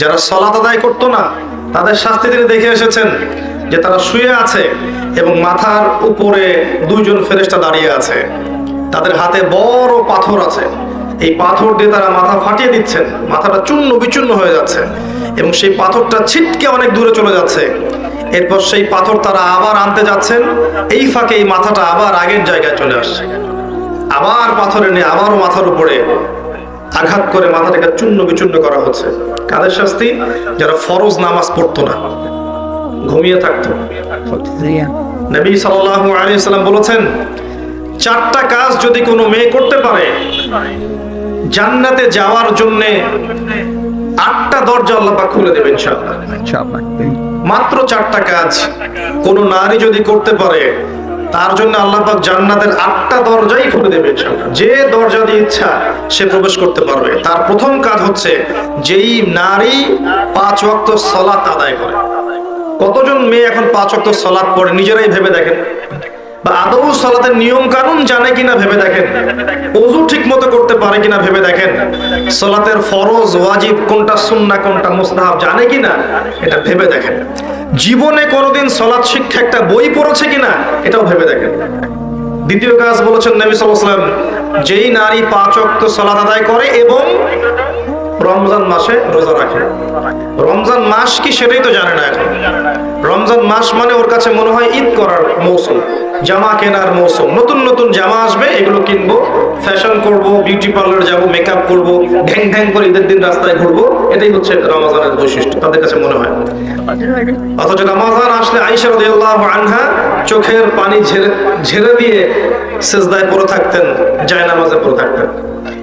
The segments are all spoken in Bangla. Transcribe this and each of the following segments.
যারা সলাত আদায় করতো না, তাদের শাস্তি তিনি দেখে এসেছেন যে তারা শুয়ে আছে এবং মাথার উপরে দুইজন ফেরেশতা দাঁড়িয়ে আছে। তাদের হাতে বড় পাথর আছে। এই পাথর দিয়ে তারা মাথা ফাটিয়ে দিচ্ছেন। মাথাটা চূর্ণ বিচূর্ণ হয়ে যাচ্ছে এবং সেই পাথরটা ছিটকে অনেক দূরে চলে যাচ্ছে। এরপর সেই পাথর তারা আবার আনতে যাচ্ছেন। এই ফাঁকে এই মাথাটা আবার আগের জায়গায় চলে আসছে। আবার পাথরে নিয়ে আবারও মাথার উপরে আঘাত করে মাথাটাকে চূর্ণ বিচূর্ণ করা হচ্ছে। কাদের শাস্তি? যারা ফরজ নামাজ পড়তো না। ঘুমিয়ে থাকতো। নবী সাল্লাল্লাহু আলাইহি সাল্লাম বলেছেন চারটা কাজ যদি কোনো মেয়ে করতে পারে জান্নাতে যাওয়ার জন্য আটটা দরজা আল্লাহ পাক খুলে দেবেন ইনশাআল্লাহ। মাত্র চারটা কাজ কোন নারী যদি করতে পারে তার জন্য আল্লাহ পাক জান্নাতের আটটা দরজাই খুলে দেবে যে দরজা দিয়ে ইচ্ছা, সে প্রবেশ করতে পারবে। তার প্রথম কাজ হচ্ছে যেই নারী পাঁচ ওয়াক্ত সলাত আদায় করে। কতজন মেয়ে এখন পাঁচ ওয়াক্ত সলাত পড়ে, নিজেরাই ভেবে দেখেন? বা আদৌ সলাতের নিয়ম কানুন জানে কিনা ভেবে দেখেন? অজু ঠিক মতো করতে পারে কিনা ভেবে দেখেন? সলাতের ফরজ, ওয়াজিব কোনটা সুন্না, কোনটা মুস্তাহাব জানে কিনা? এটা ভেবে দেখেন। জীবনে কোনোদিন সলাৎ শিক্ষা একটা বই পড়েছে কিনা, এটাও ভেবে দেখেন। দ্বিতীয় কাজ বলেছেন নবী সাল্লাম যেই নারী পাঁচ ওয়াক্ত সালাত আদায় করে এবং রমজান মাসে রোজা রাখে। রমজান মাস কি সেটাই তো জানে না এখন। রমজান মাস মানে ওর কাছে মনে হয় ঈদ করার মৌসুম, জামা কেনার মৌসুম। নতুন নতুন জামা আসবে, এগুলো কিনবো ফ্যাশন করব বিউটি পার্লার যাব মেকআপ করব, ঢ্যাং ঢ্যাং করে ঈদের দিন রাস্তায় ঘুরবো, এটাই হচ্ছে রমজানের বৈশিষ্ট্য, তাদের কাছে মনে হয়। অথচ রমাজান আসলে আয়েশা রাদিয়াল্লাহু আনহা চোখের পানি ঝেড়ে ঝেড়ে দিয়ে সেজদায় পড়ে থাকতেন, জায়নামাজে পড়ে থাকতেন।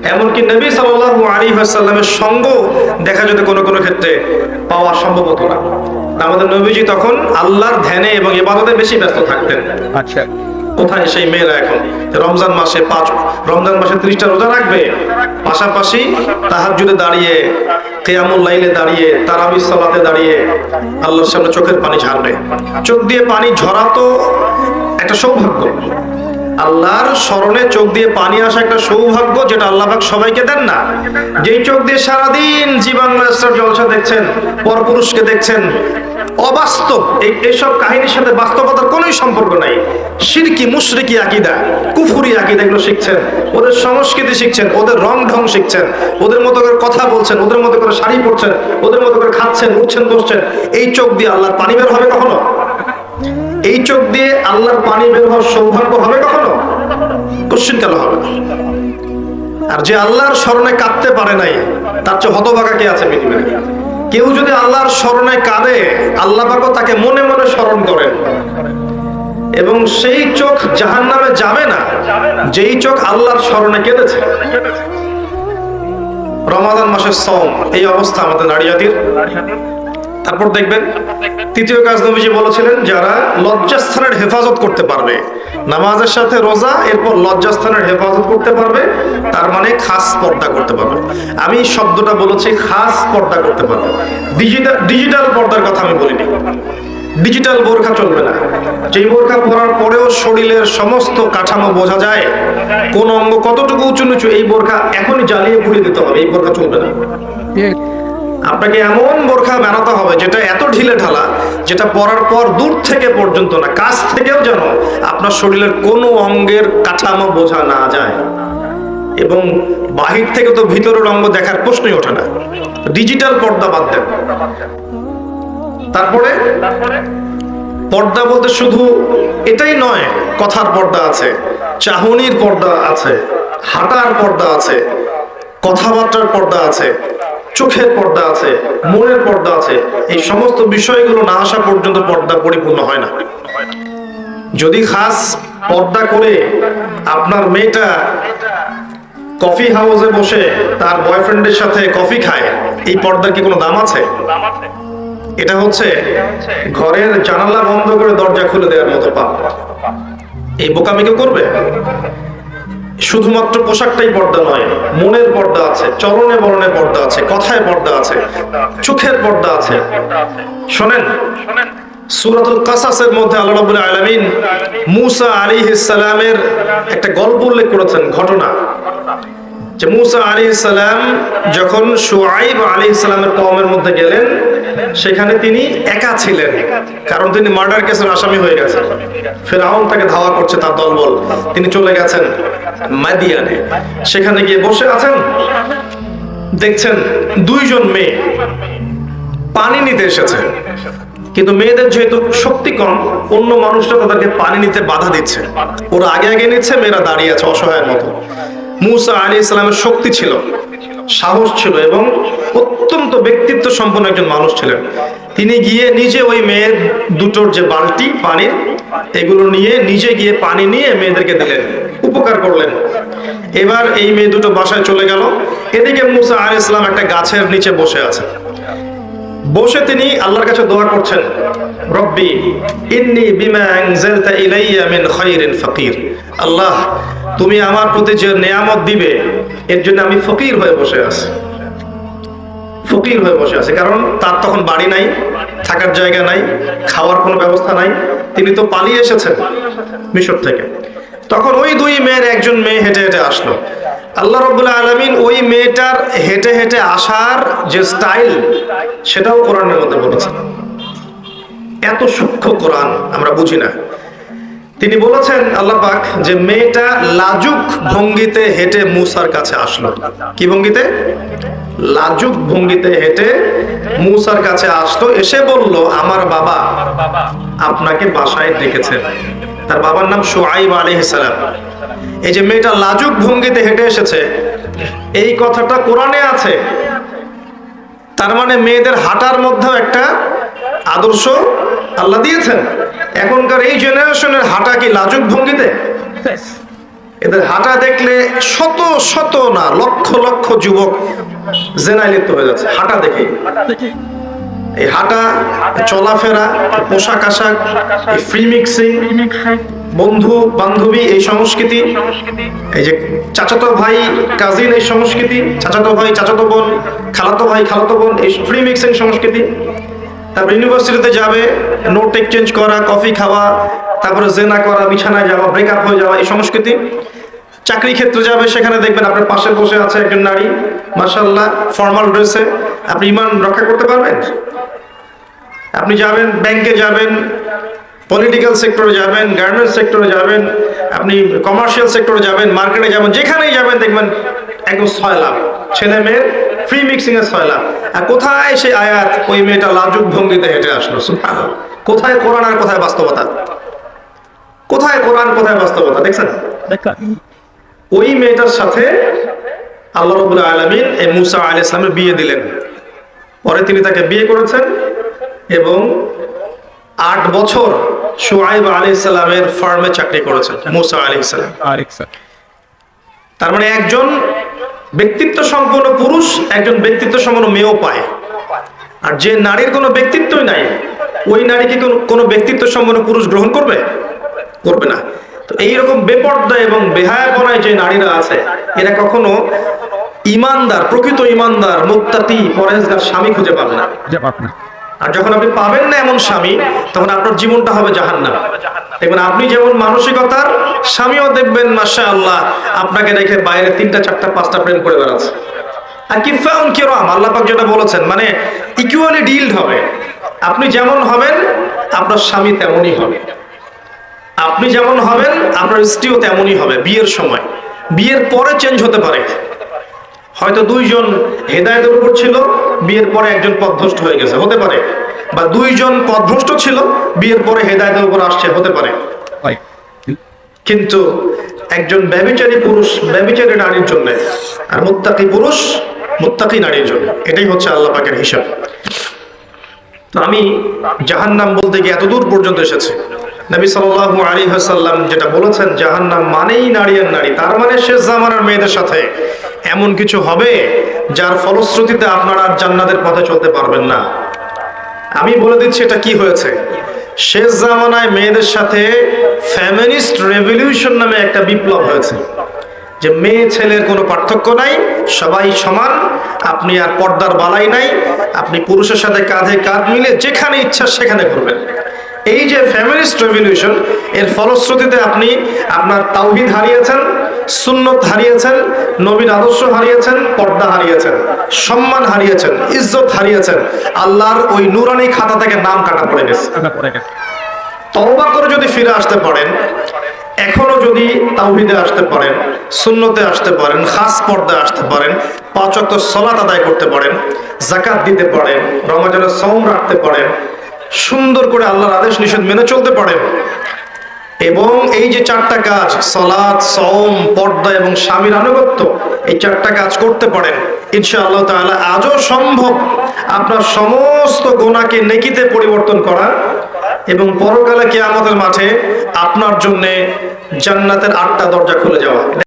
এমনকি নবী সাল্লাল্লাহু আলাইহি ওয়াসাল্লামের সঙ্গ দেখা যেত কোনো কোনো ক্ষেত্রে পাওয়া সম্ভব হতো না। আমাদের নবীজি তখন আল্লাহর ধ্যানে এবং ইবাদতে বেশি ব্যস্ত থাকতেন। আচ্ছা। কোথায় সেই মেয়েরা এখন? রমজান মাসে পাঁচ রমজান মাসে ত্রিশটা রোজা রাখবে? পাশাপাশি তাহাজ্জুদে দাঁড়িয়ে কেয়ামুল লাইলে দাঁড়িয়ে তারাবিস সালাতে দাঁড়িয়ে আল্লাহর সামনে চোখের পানি ঝাড়বে। চোখ দিয়ে পানি ঝরা তো একটা সৌভাগ্য। আল্লাহর স্মরণে চোখ দিয়ে পানি আসা একটা সৌভাগ্য যেটা আল্লাহ পাক সবাইকে দেন না। যেই চোখ দিয়ে সারাদিন জি জলসা দেখছেন, পরপুরুষকে দেখছেন, অবাস্তব। কাহিনীর সাথে বাস্তবতার সম্পর্ক নাই। সিরকি, মুশরিকি আকিদা, কুফুরি আকিদা এগুলো শিখছেন, ওদের সংস্কৃতি শিখছেন, ওদের রং ঢং শিখছেন, ওদের মতো করে কথা বলছেন, ওদের মতো করে শাড়ি পরছেন, ওদের মতো করে খাচ্ছেন, উঠছেন, বসছেন, এই চোখ দিয়ে আল্লাহর পানি বের হবে কখনো? এই চোখ দিয়ে আল্লাহর পানি বের হওয়ার সৌভাগ্য হবে কখনো? কোশ্চিন কেন হবে? আর যে আল্লাহর স্মরণে কাঁদতে পারে নাই, তার চেয়ে হতভাগা কে আছে পৃথিবীতে কেউ যদি আল্লাহর স্মরণে কাঁদে আল্লাহ পাকও তাকে মনে মনে স্মরণ করেন এবং সেই চোখ জাহান নামে যাবে না, যেই চোখ আল্লাহর স্মরণে কেঁদেছে। রমাদান মাসের সম এই অবস্থা আমাদের নারীয়াতির তারপর দেখবেন তৃতীয় কাজ নবীজি বলেছিলেন, যারা লজ্জাস্থানের হেফাজত করতে পারবে, নামাজের সাথে রোজা, এরপর লজ্জাস্থানের হেফাজত করতে পারবে, তার মানে খাস পর্দা করতে পারবে। আমি শব্দটা বলেছি, খাস পর্দা করতে পারবে। ডিজিটাল ডিজিটাল পর্দার কথা আমি বলিনি। ডিজিটাল বোরখা চলবে না। যেই বোরখা পরার পরেও শরীরের সমস্ত কাঠামো বোঝা যায়, কোন অঙ্গ কতটুকু উঁচু নিচু, এই বোরখা এখনই জ্বালিয়ে পুড়িয়ে দিতে হবে, এই বোরখা চলবে না। আপনাকে এমন বোরখা বানাতে হবে যেটা এত ঢিলে ঢালা, যেটা পরার পর দূর থেকে পর্যন্ত না, কাছ থেকেও যেন আপনার শরীরের কোনো অঙ্গের কাঠামো বোঝা না যায়। এবং বাহির থেকে তো ভিতরের অঙ্গ দেখার প্রশ্নই ওঠে না। ডিজিটাল পর্দা বাদ দেন। তারপরে? পর্দা বলতে শুধু এটাই নয়, কথার পর্দা আছে, চাহনির পর্দা আছে, হাঁটার পর্দা আছে, কথাবার্তার পর্দা আছে চোখের পর্দা আছে, মনের পর্দা আছে, এই সমস্ত বিষয়গুলো না আসা পর্যন্ত পর্দা পরিপূর্ণ হয় না। যদি খাস পর্দা করে আপনার মেয়েটা কফি হাউসে বসে তার বয়ফ্রেন্ডের সাথে কফি খায়, এই পর্দার কি কোনো দাম আছে? এটা হচ্ছে ঘরের জানালা বন্ধ করে দরজা খুলে দেওয়ার মতো পাপ। এই বোকামি কেউ করবে? শুধুমাত্র পোশাকটাই পর্দা নয়, মনের পর্দা আছে, চরণে বরণে পর্দা আছে, কথায় পর্দা আছে, চোখের পর্দা আছে। শোনেন, সুরাতুল কাসাসের মধ্যে আল্লাহ রাব্বুল আলামিন মূসা আলাইহিস সালামের একটা গল্প উল্লেখ করেছেন, ঘটনা। যে মুসা আলী সালাম যখন সুআইব আলী সালামের কওমের মধ্যে গেলেন, সেখানে তিনি একা ছিলেন। কারণ তিনি মার্ডার কেসের আসামি হয়ে গেছেন। ফেরাউন তাকে ধাওয়া করছে তার দলবল। তিনি চলে গেছেন মাদিয়ানে। সেখানে গিয়ে বসে আছেন। দেখছেন দুইজন মেয়ে পানি নিতে এসেছে। কিন্তু মেয়েদের যেহেতু শক্তি কম, অন্য মানুষরা তাদেরকে পানি নিতে বাধা দিচ্ছে। ওরা আগে আগে নিচ্ছে, মেয়েরা দাঁড়িয়ে আছে অসহায়ের মতো। মুসা আলী ইসলামের শক্তি ছিল, সাহস ছিল এবং অত্যন্ত ব্যক্তিত্ব সম্পন্ন একজন মানুষ ছিলেন। তিনি গিয়ে নিজে ওই মেয়ের দুটোর যে বালতি পানির এগুলো নিয়ে নিজে গিয়ে পানি নিয়ে মেয়েদেরকে দিলেন, উপকার করলেন। এবার এই মেয়ে দুটো বাসায় চলে গেল। এদিকে মুসা আলী ইসলাম একটা গাছের নিচে বসে আছে। বসে তিনি আল্লাহর কাছে দোয়া করছেন, রব্বি ইন্নি বিমা আনজালতা ইলাইয়া মিন খাইরিন ফাকির। আল্লাহ তুমি আমার প্রতি যে নিয়ামত দিবে, এর জন্য আমি ফকির হয়ে বসে আছি। ফকির হয়ে বসে আছে। কারণ তার তখন বাড়ি নাই, থাকার জায়গা নাই, খাওয়ার কোনো ব্যবস্থা নাই। তিনি তো পালিয়ে এসেছেন মিশর থেকে। তখন ওই দুই মেয়ের একজন মেয়ে হেঁটে হেঁটে আসলো। আল্লাহ রবুল্লা আলমিন ওই মেয়েটার হেঁটে হেঁটে আসার যে স্টাইল, সেটাও কোরআনের মধ্যে বলেছেন। এত সূক্ষ্ম কোরআন, আমরা বুঝি না। তিনি বলেছেন, আল্লাহ পাক যে মেয়েটা লাজুক ভঙ্গিতে হেঁটে মুসার কাছে আসলো। কি ভঙ্গিতে? লাজুক ভঙ্গিতে হেঁটে মুসার কাছে আসলো, এসে বলল, আমার বাবা আপনাকে বাসায় ডেকেছেন তার বাবার নাম সোয়াইব আলাইহিস সালাম। এই যে মেয়েটা লাজুক ভঙ্গিতে হেঁটে এসেছে, এই কথাটা কোরআনে আছে। তার মানে মেয়েদের হাঁটার মধ্যেও একটা আদর্শ আল্লাহ দিয়েছেন। এখনকার এই জেনারেশনের হাঁটা কি লাজুক ভঙ্গিতে? এদের হাঁটা দেখলে শত শত না লক্ষ লক্ষ যুবক জেনায় লিপ্ত হয়ে যাচ্ছে। হাঁটা দেখে। এই হাঁটা চলাফেরা পোশাক আশাক এই ফ্রি মিক্সিং বন্ধু বান্ধবী এই সংস্কৃতি। এই যে চাচাতো ভাই কাজিন এই সংস্কৃতি। চাচাতো ভাই চাচাতো বোন খালাতো ভাই খালাতো বোন এই ফ্রি মিক্সিং সংস্কৃতি। তারপর ইউনিভার্সিটিতে যাবে নোট এক্সচেঞ্জ করা কফি খাওয়া, তারপরে জেনা করা, বিছানায় যাওয়া ব্রেকআপ হয়ে যাওয়া, এই সংস্কৃতি। চাকরি ক্ষেত্রে যাবে, সেখানে দেখবেন আপনার পাশে বসে আছে একজন নারী। মার্শাল্লাহ ফর্মাল ড্রেসে আপনি ইমান রক্ষা করতে পারবেন? আপনি যাবেন ব্যাংকে যাবেন পলিটিক্যাল সেক্টরে যাবেন গার্মেন্টস সেক্টরে যাবেন আপনি কমার্শিয়াল সেক্টরে যাবেন মার্কেটে যাবেন যেখানেই যাবেন দেখবেন একদম ছয় লাভ ছেলে মেয়ের ফ্রি মিক্সিং এর ছয় লাভ আর কোথায় সেই আয়াত ওই মেয়েটা লাজুক ভঙ্গিতে হেঁটে আসলো কোথায় কোরআন আর কোথায় বাস্তবতা? কোথায় কোরআন কোথায় বাস্তবতা? দেখছেন? ওই মেয়েটার সাথে আল্লাহ রবুল্লা আলমিন এই মুসা আলী ইসলামের বিয়ে দিলেন। পরে তিনি তাকে বিয়ে করেছেন এবং আট বছর সোহাইব আলী ইসলামের ফার্মে চাকরি করেছেন মুসা আলী ইসলাম তার মানে একজন ব্যক্তিত্ব সম্পন্ন পুরুষ একজন ব্যক্তিত্ব সম্পন্ন মেয়েও পায়। আর যে নারীর কোনো ব্যক্তিত্বই নাই ওই নারীকে কোনো- ব্যক্তিত্ব সম্পন্ন পুরুষ গ্রহণ করবে? করবে না। তো এইরকম বেপর্দা এবং বেহায়াপনায় যে নারীরা আছে এরা কখনো ইমানদার প্রকৃত ইমানদার মুক্তাতি পরেজগার স্বামী খুঁজে পাবে না। জবাব না। আর যখন আপনি পাবেন না এমন স্বামী তখন আপনার জীবনটা হবে জাহান্নাম। দেখবেন আপনি যেমন মানসিকতার স্বামীও দেখবেন মাসা আল্লাহ আপনাকে রেখে বাইরে তিনটা চারটা পাঁচটা প্রেম করে বেড়াচ্ছে। আর কি ফাউন কিরম আল্লাহ পাক যেটা বলেছেন মানে ইকুয়ালি ডিলড হবে। আপনি যেমন হবেন আপনার স্বামী তেমনই হবে। আপনি যেমন হবেন আপনার স্ত্রীও তেমনই হবে বিয়ের সময়। বিয়ের পরে চেঞ্জ হতে পারে। হয়তো দুইজন হেদায়তের উপর ছিল বিয়ের পরে একজন পথভ্রষ্ট হয়ে গেছে হতে পারে। বা দুইজন পথভ্রষ্ট ছিল বিয়ের পরে হেদায়তের উপর আসছে হতে পারে। কিন্তু একজন ব্যবিচারী পুরুষ ব্যবিচারী নারীর জন্য আর মুত্তাকি পুরুষ মুত্তাকি নারীর জন্য এটাই হচ্ছে আল্লাহ পাকের হিসাব। তো আমি জাহান্নাম বলতে গিয়ে এত দূর পর্যন্ত এসেছি। নবী সাল্লাল্লাহু আলাইহি ওয়াসাল্লাম যেটা বলেছেন, জাহান্নাম মানেই নারী আর নারী, তার মানে শেষ জামানার মেয়েদের সাথে এমন কিছু হবে যার ফলশ্রুতিতে আপনারা আর জান্নাতের পথে চলতে পারবেন না। আমি বলে দিচ্ছি এটা কি হয়েছে? শেষ জামানায় মেয়েদের সাথে ফ্যামিনিস্ট রেভলিউশন নামে একটা বিপ্লব হয়েছে, যে মেয়ে ছেলের কোনো পার্থক্য নাই, সবাই সমান, আপনি আর পর্দার বালাই নাই, আপনি পুরুষের সাথে কাঁধে কাঁধ মিলে যেখানে ইচ্ছা সেখানে করবেন এই যে ফ্যামিলিস্ট রেভলিউশন এর ফলশ্রুতিতে আপনি আপনার তাওহিদ হারিয়েছেন সুন্নত হারিয়েছেন নবীন আদর্শ হারিয়েছেন পর্দা হারিয়েছেন সম্মান হারিয়েছেন ইজ্জত হারিয়েছেন আল্লাহর ওই নুরানি খাতা থেকে নাম কাটা পড়ে গেছে। তওবা করে যদি ফিরে আসতে পারেন এখনও যদি তাওহিদে আসতে পারেন সুন্নতে আসতে পারেন খাস পর্দায় আসতে পারেন পাঁচ ওয়াক্ত সলাত আদায় করতে পারেন জাকাত দিতে পারেন রমজানের সওম রাখতে পারেন সুন্দর করে আল্লাহর আদেশ নিষেধ মেনে চলতে পারেন এবং এই যে চারটা কাজ সলাদ সওম, পর্দা এবং স্বামীর আনুগত্য, এই চারটা কাজ করতে পারেন। ইনশাআল্লাহ তাআলা আজও সম্ভব আপনার সমস্ত গোনাকে নেকিতে পরিবর্তন করা এবং পরকালে কে আমাদের মাঠে আপনার জন্যে জান্নাতের আটটা দরজা খুলে যাওয়া।